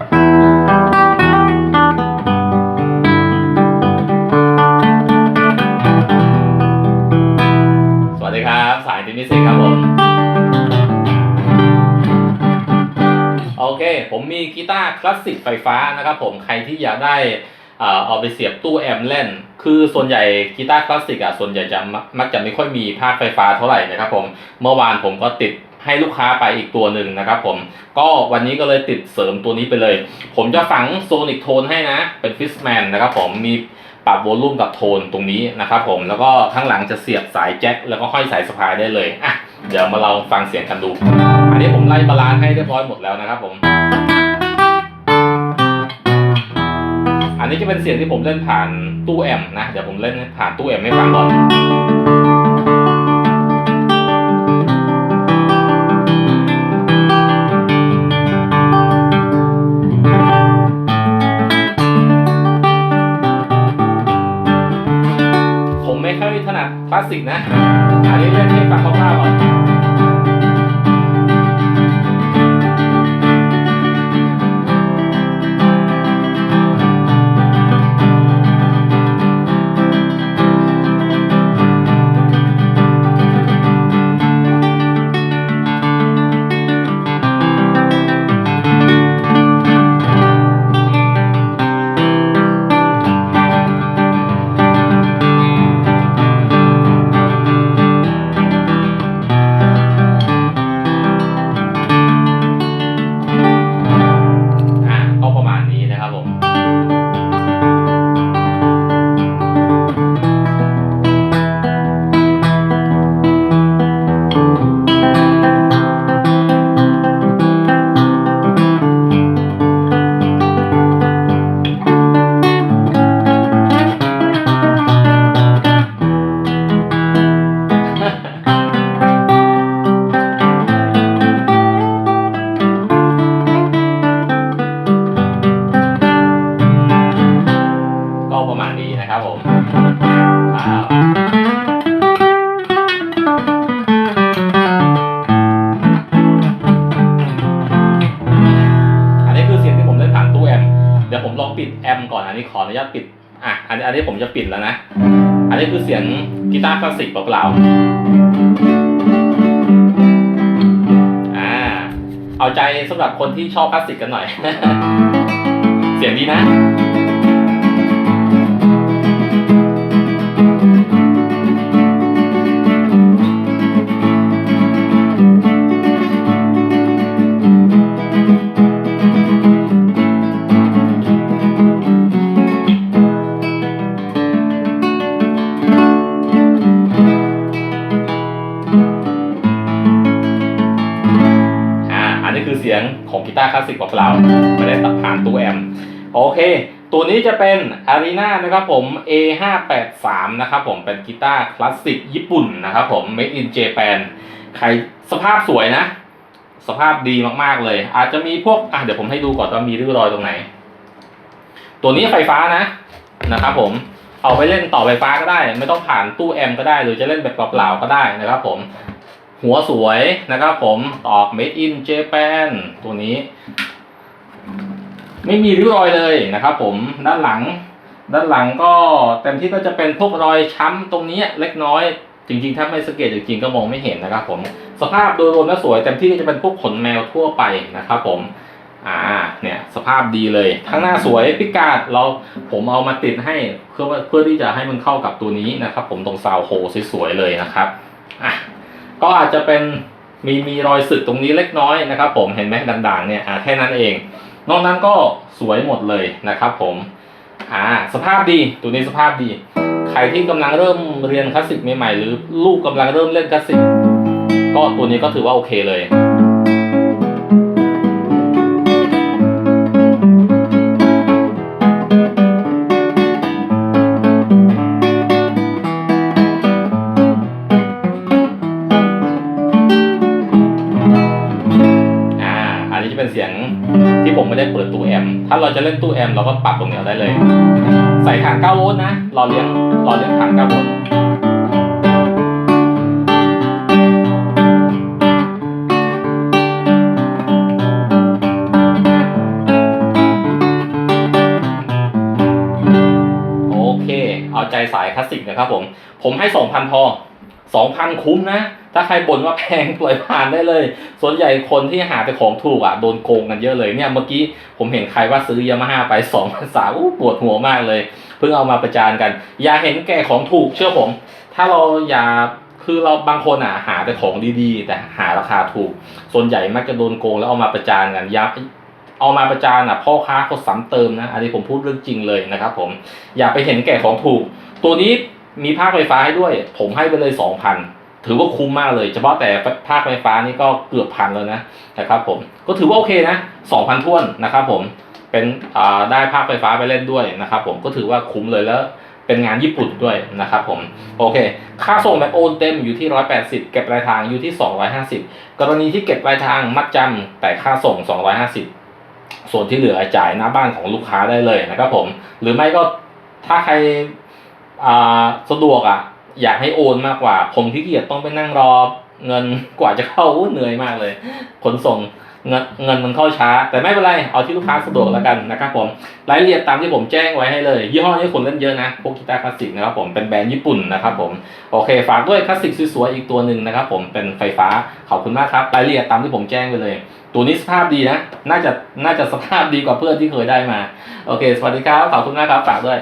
สวัสดีครับ สายดินิสิกครับผม โอเค ผมมีกีตาร์คลาสสิกไฟฟ้านะครับผม ใครที่อยากได้เอ่อเอาไปเสียบตู้แอมป์เล่น คือส่วนใหญ่กีตาร์คลาสสิกอะ ส่วนใหญ่จะมักมักจะไม่ค่อยมีภาคไฟฟ้าเท่าไหร่นะครับผม เมื่อวานผมก็ติด ให้ลูกค้าไปอีกตัวหนึ่งนะครับผมก็วันนี้ก็เลยติดเสริมตัวนี้ไปเลย ผมจะฝังโซนิกโทนให้นะ เป็นฟิสแมนนะครับผมมีปรับโวลูมกับโทนตรงนี้นะครับผมแล้วก็ข้างหลังจะเสียบสายแจ็คแล้วก็ห้อยสายสะพายได้เลยอะเดี๋ยวมาลองฟังเสียงกันดู อันนี้ผมไล่บาลานซ์ให้เรียบร้อยหมดแล้วนะครับผม อันนี้จะเป็นเสียงที่ผมเล่นผ่านตู้แอมนะ เดี๋ยวผมเล่นผ่านตู้แอมให้ฟังก่อน สิกนะอันนี้เล่นให้ฟังคร่าวๆก่อน ก่อนอันนี้ขออนุญาตปิดอะอันนี้อันนี้ผมจะปิดแล้วนะ อันนี้คือเสียงกีตาร์คลาสสิกเปล่าๆอ่าเอาใจสำหรับคนที่ชอบคลาสสิกกันหน่อย เสียงดีนะ ของกีตาร์คลาสสิกเปล่าๆไม่ได้ตัดผ่านตู้แอมโอเค ตัวนี้จะเป็น Arena นะครับผม A583 นะครับผมเป็นกีตาร์คลาสสิกญี่ปุ่นนะครับผม Made in Japan ใครสภาพสวยนะ สภาพดีมากๆเลย อาจจะมีพวกอะเดี๋ยวผมให้ดูก่อนว่ามีริ้วรอยตรงไหน ตัวนี้ไฟฟ้านะนะครับผมเอาไปเล่นต่อไฟฟ้าก็ได้ ไม่ต้องผ่านตู้แอมก็ได้ หรือจะเล่นแบบเปล่าๆก็ได้นะครับผม หัวสวยนะครับผมตอก made in Japan ตัวนี้ ไม่มีริ้วรอยเลยนะครับผมด้านหลัง ด้านหลังก็เต็มที่ก็จะเป็นพวกรอยช้ำตรงนี้เล็กน้อยจริงๆ ถ้าไม่สังเกตจริงๆก็มองไม่เห็นนะครับผมสภาพโดยรวมแล้วสวยเต็มที่ก็จะเป็นพวกขนแมวทั่วไปนะครับผมอ่าเนี่ยสภาพดีเลยข้างหน้าสวยพิกาดเราผมเอามาติดให้เพื่อเพื่อที่จะให้มันเข้ากับตัวนี้นะครับ ผมตรงซาวโฮสวยๆเลยนะครับอะ ก็อาจจะเป็นมีมีรอยสึกตรงนี้เล็กน้อยนะครับผมเห็นไหมด่างๆเนี่ยอ่าแค่นั้นเอง นอกนั้นก็สวยหมดเลยนะครับผมอ่าสภาพดีตัวนี้สภาพดี ใครที่กำลังเริ่มเรียนคลาสสิกใหม่ๆหรือลูกกำลังเริ่มเล่นคลาสสิกก็ตัวนี้ก็ถือว่าโอเคเลย ที่เป็นเสียงที่ผมไม่ได้เปิดตู้แอม ถ้าเราจะเล่นตู้แอมเราก็ปรับตรงนี้ได้เลย ใส่ถัง9โวลต์นะรอเลี้ยงรอเลี้ยงถัง9โวลต์เอาใจสายคลาสสิกนะครับผม ผมให้ 2,000 พอ 2,000 คุ้มนะ ถ้าใครบ่นว่าแพงปล่อยผ่านได้เลย ส่วนใหญ่คนที่หาแต่ของถูกอะโดนโกงกันเยอะเลยเนี่ยเมื่อกี้ผมเห็นใครว่าซื้อยามาฮ่าไป2 0 0 3อู้ปวดหัวมากเลย เพิ่งเอามาประจานกัน อย่าเห็นแก่ของถูกเชื่อผม ถ้าเราอย่าคือเราบางคนอะหาแต่ของดีๆ แต่หาราคาถูก ส่วนใหญ่มักจะโดนโกงแล้วเอามาประจานกันอย่าเอามาประจานอะพ่อค้าเขาซ้ำเติมนะอันนี้ผมพูดเรื่องจริงเลยนะครับผมอย่าไปเห็นแก่ของถูก ตัวนี้มีภาคไฟฟ้าให้ด้วย ผมให้ไปเลยสองพัน ถือว่าคุ้มมากเลย เฉพาะแต่ภาคไฟฟ้านี่ก็เกือบพันแล้วนะนะครับผมก็ถือว่าโอเคนะสองพันท่วนนะครับผมเป็นอ่าได้ภาคไฟฟ้าไปเล่นด้วยนะครับผมก็ถือว่าคุ้มเลยแล้วเป็นงานญี่ปุ่นด้วยนะครับผมโอเค ค่าส่งแบบโอนเต็มอยู่ที่ 180 เก็บปลายทางอยู่ที่ 250 กรณีที่เก็บปลายทางมัดจำแต่ค่าส่ง 250 ส่วนที่เหลือจ่ายหน้าบ้านของลูกค้าได้เลยนะครับผมหรือไม่ก็ถ้าใครอ่าสะดวกอะ อยากให้โอนมากกว่า ผมขี้เกียจต้องไปนั่งรอเงินกว่าจะเข้าเหนื่อยมากเลย ขนส่งเงินเงินมันเข้าช้า แต่ไม่เป็นไร เอาที่ลูกค้าสะดวกแล้วกันนะครับผมรายละเอียดตามที่ผมแจ้งไว้ให้เลย ยี่ห้อนี้คนเล่นเยอะนะพวกกีตาร์คลาสสิกนะครับผมเป็นแบรนด์ญี่ปุ่นนะครับผมโอเค ฝากด้วยคลาสสิกสวยๆอีกตัวหนึ่งนะครับผมเป็นไฟฟ้าขอบคุณมากครับรายละเอียดตามที่ผมแจ้งไปเลย ตัวนี้สภาพดีนะ น่าจะน่าจะสภาพดีกว่าเพื่อนที่เคยได้มา โอเค สวัสดีครับขอบคุณมากครับฝากด้วย